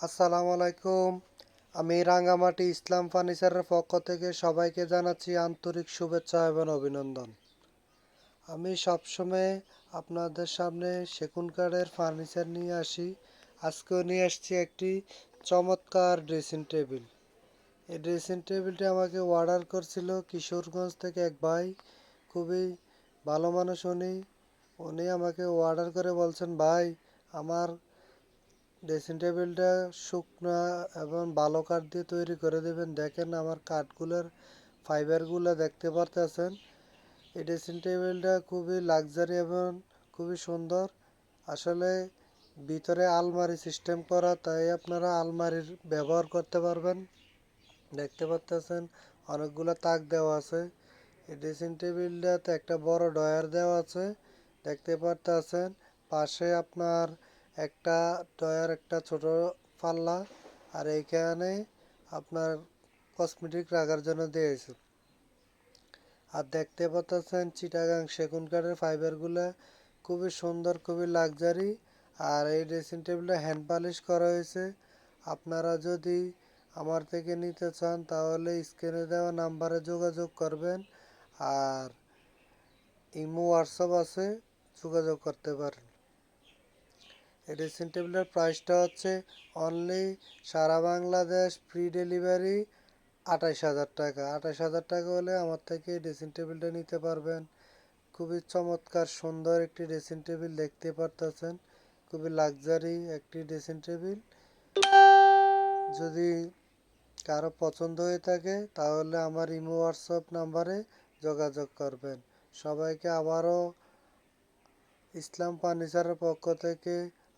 আসসালামু আলাইকুম। আমি রাঙ্গামাটি ইসলাম ফার্নিচারের পক্ষ থেকে সবাইকে জানাচ্ছি আন্তরিক শুভেচ্ছা এবং অভিনন্দন। আমি সবসময় আপনাদের সামনে সেগুন কাঠের ফার্নিচার নিয়ে আসি। আজকেও নিয়ে আসছি একটি চমৎকার ড্রেসিং টেবিল এই ড্রেসিং টেবিলটি আমাকে অর্ডার করছিল কিশোরগঞ্জ থেকে এক ভাই। খুবই ভালো মানুষ উনি। উনি আমাকে অর্ডার করে বলছেন, ভাই, আমার ড্রেসিং টেবিলটা শুকনো এবং ভালো কাঠ দিয়ে তৈরি করে দেবেন। দেখেন আমার কাঠগুলোর ফাইবারগুলো দেখতে পারতেছেন। এই ড্রেসিং টেবিলটা খুবই লাক্সারি এবং খুবই সুন্দর। আসলে ভিতরে আলমারি সিস্টেম করা, তাই আপনারা আলমারির ব্যবহার করতে পারবেন। দেখতে পারতেছেন অনেকগুলো তাক দেওয়া আছে। এই ড্রেসিং টেবিলটাতে একটা বড় ডয়ার দেওয়া আছে। দেখতে পারতেছেন পাশে আপনার একটা ডয়ার একটা ছোট পাল্লা, আর এইখানে আপনার কসমেটিক রাখার জন্য দিয়েছে। আর দেখতে পাচ্ছেন চিটাগাং সেগুন কাঠের ফাইবারগুলো খুবই সুন্দর, খুবই লাক্সারি আর এই ড্রেসিং টেবিলটা হ্যান্ড পালিশ করা হয়েছে। আপনারা যদি আমার থেকে নিতে চান, তাহলে স্ক্রিনে দেওয়া নাম্বারে যোগাযোগ করবেন, আর ইমো হোয়াটসঅ্যাপ আছে, যোগাযোগ করতে পারেন। এই ড্রেসিং টেবিলের প্রাইসটা হচ্ছে অনলি সারা বাংলাদেশ ফ্রি ডেলিভারি আঠাশ হাজার টাকা। আঠাশ হাজার টাকা হলে আমার থেকে ড্রেসিং টেবিলটা নিতে পারবেন। খুবই চমৎকার, সুন্দর একটি ড্রেসিং টেবিল দেখতে পারতেছেন। খুবই লাক্সারি একটি ড্রেসিং টেবিল যদি কারও পছন্দ হয়ে থাকে, তাহলে আমার ইমো, হোয়াটসঅ্যাপ নাম্বারে যোগাযোগ করবেন। সবাইকে আবারও ইসলাম ফার্নিচারের পক্ষ থেকে